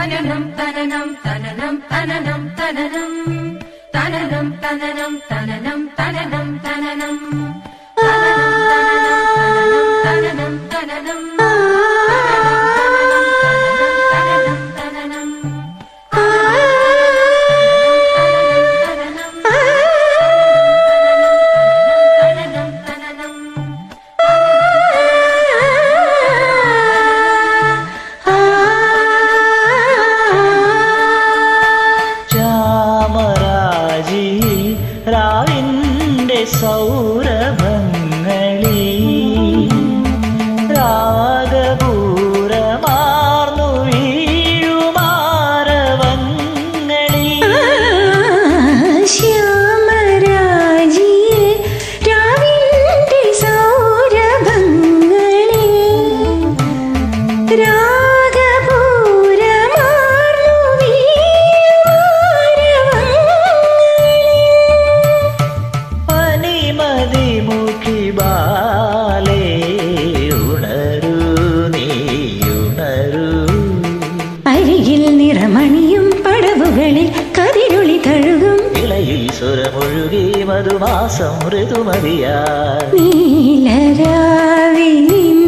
तननं तननम् तननं तननं तननम् तननं तननं तननम् तननं तननम् സൗരഭങ്ങളിൽ രാഗപൂരമാർന്നു വീഴുമാരവങ്ങളിൽ ശ്യാമരാജിയെ രാവിന്റെ സൗരഭങ്ങളിൽ രാഗപൂരമാർന്നു திருளி தழுகும். இலையில் சுரமொழுகி மதுவாசம் ரிதுமதியா நீலராவி நின்